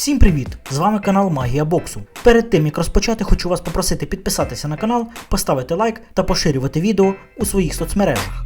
привіт! З вами канал Магія Боксу. Перед тим як розпочати, хочу вас попросити підписатися на канал, поставити лайк та поширювати відео у своїх соцмережах.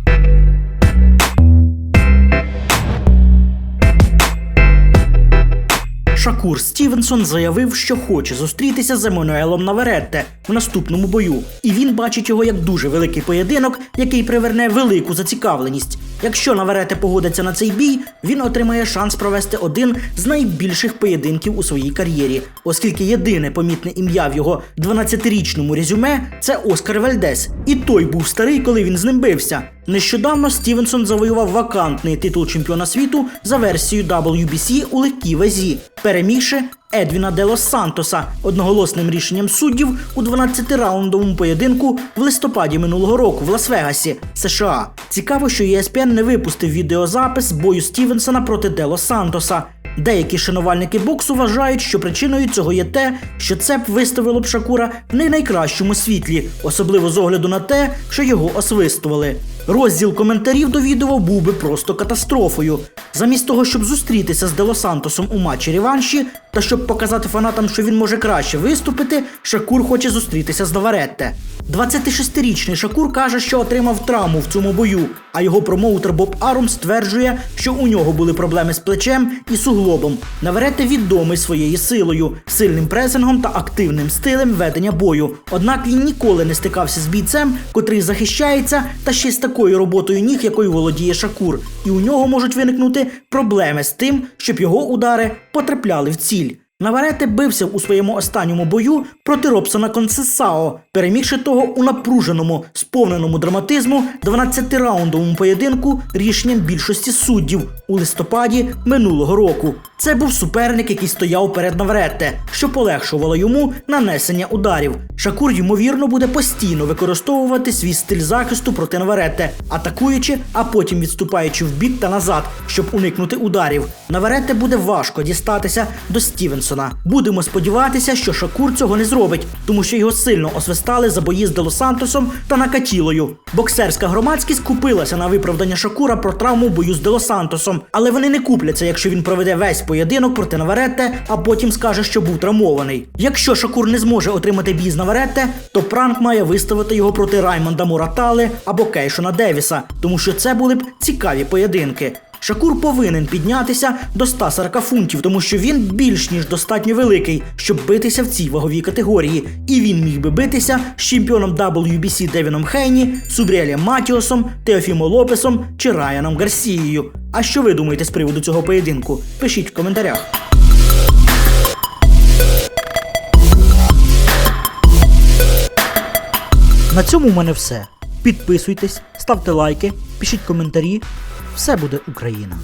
Шакур Стівенсон заявив, що хоче зустрітися з Еммануелом Наверетте в наступному бою, і він бачить його як дуже великий поєдинок, який приверне велику зацікавленість. Якщо Наверете погодиться на цей бій, він отримає шанс провести один з найбільших поєдинків у своїй кар'єрі, оскільки єдине помітне ім'я в його 12-річному резюме це Оскар Вальдес. І той був старий, коли він з ним бився. Нещодавно Стівенсон завоював вакантний титул чемпіона світу за версією WBC у легкій вазі, перемігши Едвіна Делос Сантоса одноголосним рішенням суддів у 12-раундовому поєдинку в листопаді минулого року в Лас-Вегасі, США. Цікаво, що ESPN не випустив відеозапис бою Стівенсона проти Делос Сантоса. Деякі шанувальники боксу вважають, що причиною цього є те, що ЦЕП виставило б Шакура в не найкращому світлі, особливо з огляду на те, що його освистували. Розділ коментарів до відео був би просто катастрофою. Замість того, щоб зустрітися з Дело Сантосом у матчі реванші, та щоб показати фанатам, що він може краще виступити, Шакур хоче зустрітися з Наваретте. 26-річний Шакур каже, що отримав травму в цьому бою, а його промоутер Боб Арум стверджує, що у нього були проблеми з плечем і суглобом. Наверете відомий своєю силою, сильним пресингом та активним стилем ведення бою. Однак він ніколи не стикався з бійцем, котрий захищається, та ще з такою роботою ніг, якою володіє Шакур. І у нього можуть виникнути проблеми з тим, щоб його удари потрапляли в ціль. Наварете бився у своєму останньому бою проти Робсона Консесао, перемігши того у напруженому, сповненому драматизму 12-раундовому поєдинку рішенням більшості суддів у листопаді минулого року. Це був суперник, який стояв перед Наваретте, що полегшувало йому нанесення ударів. Шакур, ймовірно, буде постійно використовувати свій стиль захисту проти Наваретте, атакуючи, а потім відступаючи вбік та назад, щоб уникнути ударів. Наваретте буде важко дістатися до Стівенсона. Будемо сподіватися, що Шакур цього не зробить, тому що його сильно освистали за бої з Делосантосом та Накатілою. Боксерська громадськість купилася на виправдання Шакура про травму бою з Делосантосом, але вони не купляться, якщо він проведе весь поєдинок проти Наваретте, а потім скаже, що був травмований. Якщо Шакур не зможе отримати бій з Наваретте, то пранк має виставити його проти Раймонда Муратали або Кейшона Девіса, тому що це були б цікаві поєдинки. Шакур повинен піднятися до 140 фунтів, тому що він більш ніж достатньо великий, щоб битися в цій ваговій категорії. І він міг би битися з чемпіоном WBC Девіном Хейні, Субріелем Матіосом, Теофімо Лопесом чи Раяном Гарсією. А що ви думаєте з приводу цього поєдинку? Пишіть в коментарях. На цьому в мене все. Підписуйтесь, ставте лайки, пишіть коментарі. Все буде Україна!